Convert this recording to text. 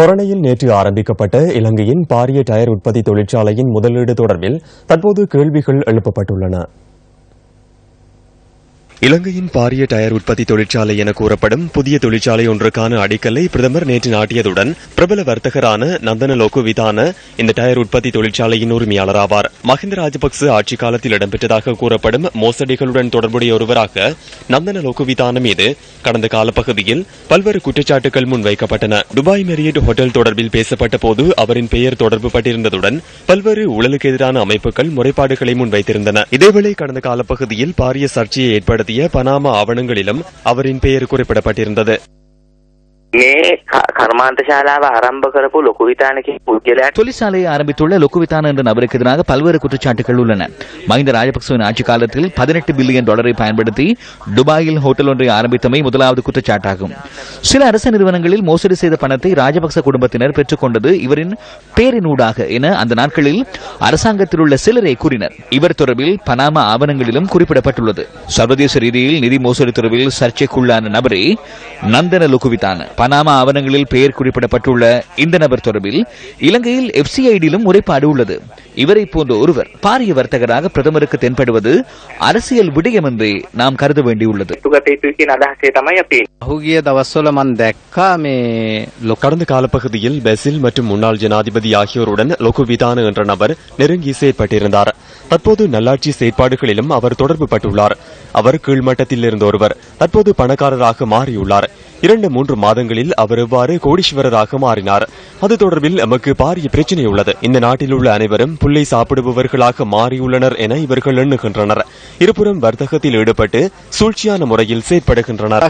ஹொரணையில் நேற்று ஆரம்பிக்கப்பட்ட இலங்கையின் பாரிய டயர் உற்பத்தி தொழிற்சாலையின் முதலீடு தொடர்பில் தற்போது கேள்விகள் எழுப்பப்பட்டுள்ளன. இலங்கையின் பாரிய டயர் உற்பத்தி தொழிற்சாலை என கூறப்படும் புதிய தொழிற்சாலை ஒன்றுக்கான அடிக்கல்லை பிரதமர் நேற்று நாட்டியதுடன் பிரபல வர்த்தகரான நந்தன லோகுவிதான இந்த டயர் உற்பத்தி தொழிற்சாலையின் உரிமையாளர் ஆவார் மஹிந்த ராஜபக்ச ஆட்சி காலத்தில் இடம்பெற்றதாக கூறப்படும் மோசடிகளுடன் தொடர்புடைய ஒருவராக நந்தன லோகுவிதான மீது கடந்த காலப்பகுதியில் பல்வேறு குற்றச்சாட்டுகள் முன்வைக்கப்பட்டன. துபாய் மெரியட் ஹோட்டல் தொடர்பில் பேசப்பட்ட போது அவரின் பெயர் தொடர்பு பட்டிருந்ததுடன் பல்வேறு ஊழலுக்கு எதிரான அமைப்புகள் முறைப்பாடுகளை முன்வைத்திருந்தன. இதேவேளை கடந்த காலப்பகுதியில் பாரிய சர்ச்சையை பனாமா ஆவணங்களிலும் அவரின் பெயர் குறிப்பிடப்பட்டிருந்தது. මේ ක- කර්මාන්ත ශාලාව ආරම්භ කරපු ලොකු විතානක පුද්ගලයාට தொழிற்சாலையை ஆரம்பித்துள்ள லொக்குவித்தான என்ற நபருக்கு எதிராக பல்வேறு குற்றச்சாட்டுகள் உள்ளன மஹிந்த ராஜபக்சவின் ஆட்சி காலத்தில் பதினெட்டு பில்லியன் டாலரை பயன்படுத்தி துபாயில் ஹோட்டல் ஒன்றை ஆரம்பித்தமை முதலாவது குற்றச்சாட்டாகும் சில அரசு நிறுவனங்களில் மோசடி செய்த பணத்தை ராஜபக்ச குடும்பத்தினர் பெற்றுக்கொண்டது இவரின் பேரினூடாக என அந்த நாட்களில் அரசாங்கத்தில் உள்ள சிலரை கூறினர் இவர் தொடர்பில் பனாமா ஆவணங்களிலும் குறிப்பிடப்பட்டுள்ளது சர்வதேச ரீதியில் நிதி மோசடி தொடர்பில் சர்ச்சைக்குள்ளான நபரே நந்தன லுகுவித்தான பனாமா ஆவணங்களில் பெயர் குறிப்பிடப்பட்டுள்ள இந்த நபர் தொடர்பில் இலங்கையில் எஃப்சிஐடியிலும் முறைப்பாடு உள்ளது. இவரை போன்ற ஒருவர் பாரிய வர்த்தகராக பிரதமருக்கு தென்படுவது அரசியல் விடயம் என்றே நாம் கருத வேண்டியுள்ளது. கடந்த காலப்பகுதியில் பெசில் மற்றும் முன்னாள் ஜனாதிபதி ஆகியோருடன் லொகுவிதான என்ற நபர் நெருங்கி செயற்பட்டிருந்தார். தற்போது நல்லாட்சி செயற்பாடுகளிலும் அவர் தொடர்பு பட்டுள்ளார். அவர் கீழ்மட்டத்தில் இருந்த ஒருவர் தற்போது பணக்காரராக மாறியுள்ளார். இரண்டு மூன்று மாதங்களில் அவர் எவ்வாறு கோடீஸ்வரராக மாறினார்? அது தொடர்பில் எமக்கு பாரிய பிரச்சனை உள்ளது. இந்த நாட்டில் உள்ள அனைவரும் புல்லை சாப்பிடுபவர்களாக மாறியுள்ளனர் என இவர்கள் எண்ணுகின்றனர். இருபுறம் வர்த்தகத்தில் ஈடுபட்டு சூழ்ச்சியான முறையில் செயற்படுகின்றனர்.